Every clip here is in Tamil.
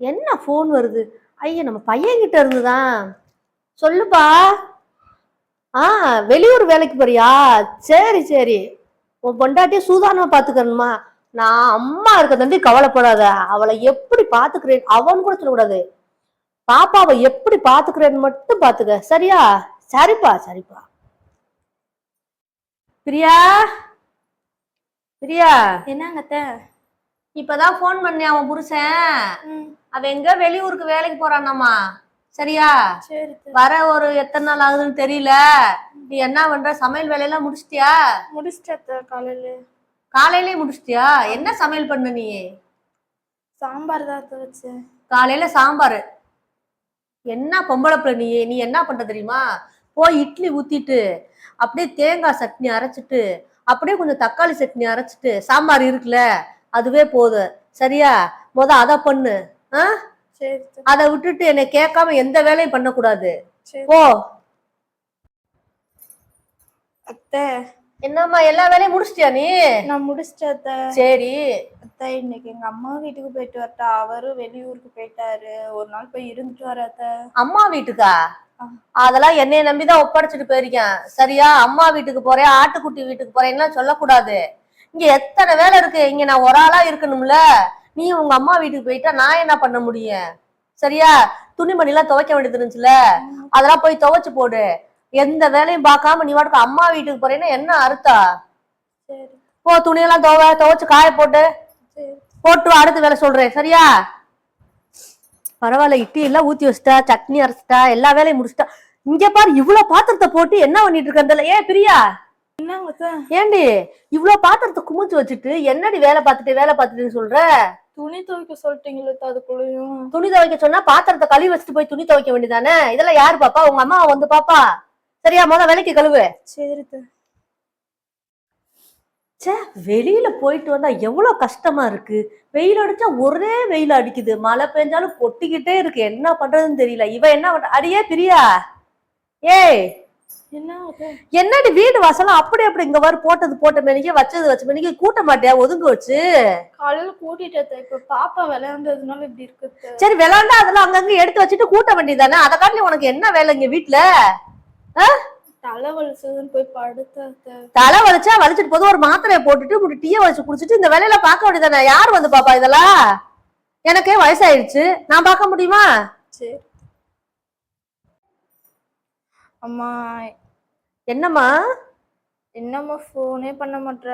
என்ன ஃபோன் வருது? ஐயா நம்ம பையன்கிட்ட இருந்துதான். சொல்லுப்பா. ஆ வெளியூர் வேலைக்கு போறியா? சரி சரி. உன் பொண்டாட்டியை சூதானமா பாத்துக்கணுமா நான் அம்மா இருக்க தம்பி கவலைப்படாத. அவளை எப்படி பாத்துக்கிறேன் அவன் கூட சொல்லக்கூடாது. பாப்பாவை எப்படி பாத்துக்கிறேன்னு மட்டும் பாத்துக்க சரியா? சரிப்பா சரிப்பா. பிரியா? பிரியா? என்னங்க இப்பதான் ஃபோன் பண்ணேன் அவன் புருஷன்? ம் அவன் எங்க வெளியூருக்கு வேலைக்கு போறானாமா? சரியா. வர ஒரு எத்தனை நாள் ஆகுதுன்னு தெரியல. நீ என்ன பண்ற? சமையல் வேலையெல்லாம் முடிச்சிட்டியா? முடிச்சிட்டேன் அத்தை காலையில. காலையிலே முடிச்சிட்டியா? என்ன சமையல் பண்ண நீ? சாம்பார் தான் வச்சேன். காலையில சாம்பார். என்ன பொம்பளை பிள்ளை நீ? நீ என்ன பண்ற தெரியுமா? போய் இட்லி ஊத்திட்டு அப்படியே தேங்காய் சட்னி அரைச்சிட்டு அப்படியே கொஞ்சம் தக்காளி சட்னி அரைச்சிட்டு சாம்பார் இருக்குல்ல அதுவே போதும். சரியா? முத அதை பண்ணு. அதை விட்டுட்டு என்னை கேட்காம எந்த வேலையும் பண்ணக்கூடாது. போ. அத்தை. என்னம்மா எல்லா வேலையும் முடிச்சிட்டியா நீ? நான் முடிச்சிட்டேன் அத்தை. சரி. அத்தை இன்னைக்கு எங்க அம்மா வீட்டுக்கு போயிட்டு வரட்டா. அவரும் வெளியூருக்கு போயிட்டாரு. ஒரு நாள் போய் இருந்துட்டு வர அத்தை. அம்மா வீட்டுக்கா. அதெல்லாம் என்னைய நம்பிதான் ஒப்படைச்சிட்டு போயிருக்கேன். சரியா? அம்மா வீட்டுக்கு போறேன் ஆட்டுக்குட்டி வீட்டுக்கு போறேன்லாம் சொல்லக்கூடாது. இங்க எத்தனை வேலை இருக்கு? இங்க நான் ஒரு ஆளா இருக்கணும்ல. நீ உங்க அம்மா வீட்டுக்கு போயிட்டா நான் என்ன பண்ண முடியும்? சரியா? துணிமணி எல்லாம் துவைக்க வேண்டியது இருந்துச்சுல? அதெல்லாம் போய் துவைச்சு போடு. எந்த வேலையும் பார்க்காம நீ வாட்டுக்கு அம்மா வீட்டுக்கு போறேன்னா என்ன சரி. போ துணியெல்லாம் துவ துவைச்சு காய போட்டு. போட்டு அடுத்த வேலை சொல்றேன். சரியா? பரவாயில்ல இட்லி எல்லாம் ஊத்தி வச்சிட்டா சட்னி அரைச்சிட்டா எல்லா வேலையும் முடிச்சிட்டா. இங்க பாரு இவ்வளவு பாத்திரத்தை போட்டு என்ன பண்ணிட்டு இருக்கல ஏ பிரியா? ஏண்டி இவ்வளவு பாத்திரத்தை குமிச்சு வச்சுட்டு என்னடி வேலை பார்த்துட்டு வேலை பார்த்துட்டு சொல்ற? துணி துவைக்க சொல்லிட்டீங்களே அதுக்குள்ளயும். துணி துவைக்க சொன்னா பாத்திரத்தை கழுவி வச்சுட்டு போய் துணி துவைக்க வேண்டியதானே இதெல்லாம் யாரு பாப்பா? உங்க அம்மா வந்து பாப்பா? சரியா முத வேலைக்கு கழுவு. சரி. ச்சே வெளியில போயிட்டு வந்தா எவ்வளவு கஷ்டமா இருக்கு. வெயில் அடிச்சா ஒரே வெயில் அடிக்குது. மழை பெஞ்சாலும் கொட்டிக்கிட்டே இருக்கு. என்ன பண்றதுன்னு தெரியல. இவ என்ன பண்ற? அடியே பிரியா. ஏய்? என்னடி வீடு வாசலாம் அப்படி அப்படி இங்க வர போட்டது போட்ட மேனிக்கு வச்சது வச்ச மேனிக்கு கூட்ட மாட்டியா? ஒதுங்க வச்சு. காலையில கூட்டிட்டு. இப்ப பாப்பா விளையாண்டதுனால இப்படி இருக்கு. சரி விளாண்டா அதெல்லாம் அங்கங்க எடுத்து வச்சுட்டு கூட்ட வேண்டியதானே அதை காட்டி உனக்கு என்ன வேலை இங்க வீட்டுல தலை வலிச்சதுன்னு போய் படுத்த. தலை வலிச்சா வலிச்சிட்டு போது ஒரு மாத்திரையை போட்டுட்டு இப்படி டீயை வச்சு குடிச்சிட்டு இந்த வேலையில பார்க்க வேண்டியதானே யார் வந்து பாப்பா இதெல்லாம்? எனக்கே வயசாயிடுச்சு. நான் பார்க்க முடியுமா? சரி. அம்மா. என்னம்மா? என்னம்மா ஃபோனே பண்ண மாட்ற?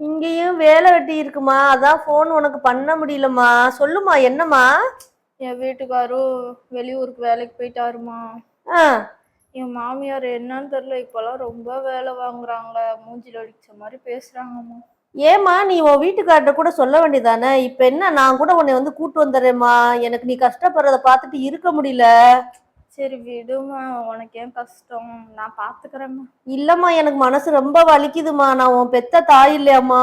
இங்கேயும் வேலை வெட்டி இருக்குமா? அதான் ஃபோன் உனக்கு பண்ண முடியலம்மா. சொல்லுமா என்னம்மா? என் வீட்டுக்காரும் வெளியூருக்கு வேலைக்கு போயிட்டாருமா ஆ. என் மாமியார் என்னன்னு தெரியல இப்பெல்லாம் ரொம்ப வேலை வாங்குறாங்க. மூஞ்சில அடிச்ச மாதிரி பேசுறாங்கம்மா. ஏம்மா நீ உன் வீட்டுக்கார்ட்ட கூட சொல்ல வேண்டியதானே? இப்ப என்ன நான் கூட உன்னை வந்து கூட்டு வந்துடுறேம்மா. எனக்கு நீ கஷ்டப்படுறத பார்த்துட்டு இருக்க முடியல. சரி விடுமா உனக்கு ஏன் கஷ்டம்? நான் பாத்துக்கிறேம்மா. இல்லம்மா எனக்கு மனசு ரொம்ப வலிக்குதுமா நான் உன் பெத்த தாய் இல்லையாம்மா.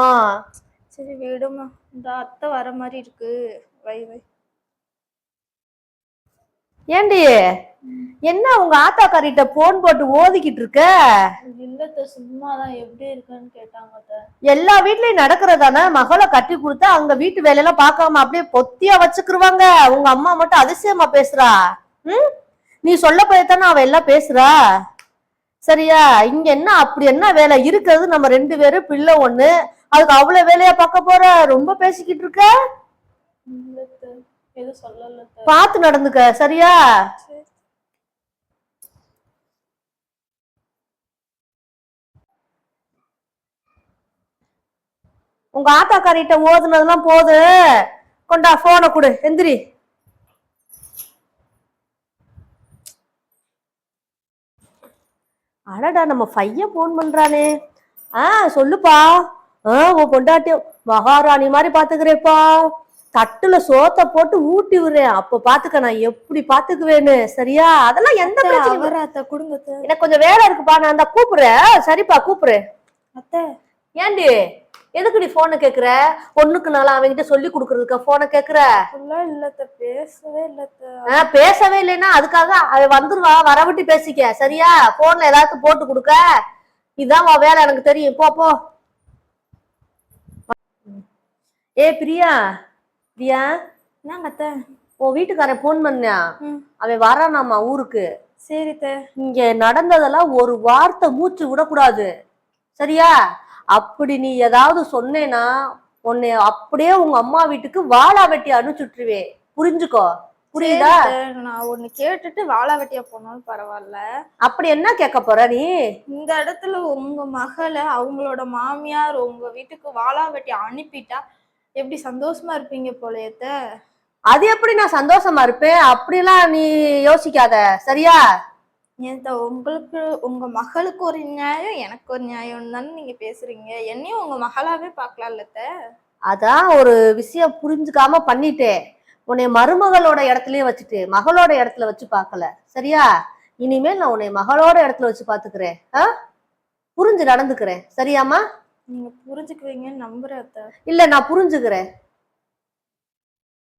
சரி விடுமா. இந்த அத்தை வர மாதிரி இருக்கு. வை வை. ஏண்டி? என்ன உங்க ஆத்தாக்காரிட்ட போன் போட்டு ஓதிக்கிட்டு இருக்க? இல்லத்த சும்மா தான் எப்படி இருக்குன்னு கேட்டாங்க அத்தை. எல்லா வீட்லயும் நடக்கிறதானே? மகளை கட்டி கொடுத்தா அங்க வீட்டு வேலையெல்லாம் பார்க்காம அப்படியே பொத்தியா வச்சுக்கிருவாங்க. உங்க அம்மா மட்டும் அதிசயமா பேசுறா. ம்? நீ சொல்ல போயத்தானே அவ எல்லாம் பேசுறா? சரியா? இங்க என்ன அப்படி என்ன வேலை? இருக்கிறது நம்ம ரெண்டு பேரும் பிள்ளை ஒண்ணு. அதுக்கு அவ்வளவு வேலையா பார்க்க போற? ரொம்ப பேசிக்கிட்டு இருக்க? பார்த்து நடந்துக்க சரியா? உங்க ஆத்தாக்காரிட்ட ஓதுனதெல்லாம் போது. கொண்டா போனை கொடு. எந்திரி. அடடா நம்ம பையன் போன் பண்றானே. ஆ சொல்லுப்பா. ஆ உன் பொண்டாட்டி மகாராணி மாதிரி பாத்துக்கிறேப்பா. தட்டுல சோத்த போட்டு ஊட்டி விடுறேன். அப்ப பாத்துக்க நான் எப்படி பாத்துக்குவேன்னு. சரியா? அதெல்லாம் எந்த கொடுங்க அத்தை. எனக்கு கொஞ்சம் வேலை இருக்குப்பா. நான் அந்த கூப்பிடுறேன். சரிப்பா கூப்பிடுறேன் அத்தை. ஏண்டி? எதுக்கு நீ போனை கேக்குற? ஒண்ணுக்கு நாளா அவன்கிட்ட சொல்லி கொடுக்கறதுக்கா போனை கேக்குற? இல்லத்த பேசவே இல்லத்த பேசவே இல்லைன்னா அதுக்காக அவன் வந்துருவா வரவிட்டு பேசிக்க. சரியா? போன்ல ஏதாவது போட்டு கொடுக்க. இதான் வேலை எனக்கு தெரியும். போ போ. ஏ பிரியா. பிரியா. என்னங்க அத்தை? உன் வீட்டுக்காரன் போன் பண்ணா. அவன் வரானாமா ஊருக்கு? சரி இங்க நடந்ததெல்லாம் ஒரு வார்த்தை மூச்சு விடக்கூடாது. சரியா? அப்படி நீ ஏதாவது சொன்னேன்னா உன்னை அப்படியே உங்க அம்மா வீட்டுக்கு வாழா வெட்டி அனுப்பிச்சுட்டுருவே புரிஞ்சுக்கோ? புரியுதா? நான் ஒண்ணு கேட்டுட்டு வாழா வெட்டியா போனாலும் பரவாயில்ல. அப்படி என்ன கேட்க போற நீ? இந்த இடத்துல உங்க மகளை அவங்களோட மாமியார் உங்க வீட்டுக்கு வாழா வெட்டி அனுப்பிட்டா எப்படி சந்தோஷமா இருப்பீங்க போலயத்த அது எப்படி நான் சந்தோஷமா இருப்பேன்? அப்படிலாம் நீ யோசிக்காத. சரியா? உங்களுக்கு உங்க மகளுக்கு ஒரு நியாயம் எனக்கு ஒரு நியாயம் தானே நீங்க பேசுறீங்க. என்னையும் உங்க மகளாவே பார்க்கலாம்ல? அதான் ஒரு விஷயம் புரிஞ்சுக்காம பண்ணிட்டேன். உன்னை மருமகளோட இடத்துலயே வச்சுட்டு மகளோட இடத்துல வச்சு பார்க்கல. சரியா? இனிமேல் நான் உன்னை மகளோட இடத்துல வச்சு பாத்துக்கிறேன் ஆ? புரிஞ்சு நடந்துக்கிறேன். சரியாம்மா? நீங்க புரிஞ்சுக்குவீங்கன்னு நம்புறேன் இல்ல நான் புரிஞ்சுக்கிறேன்.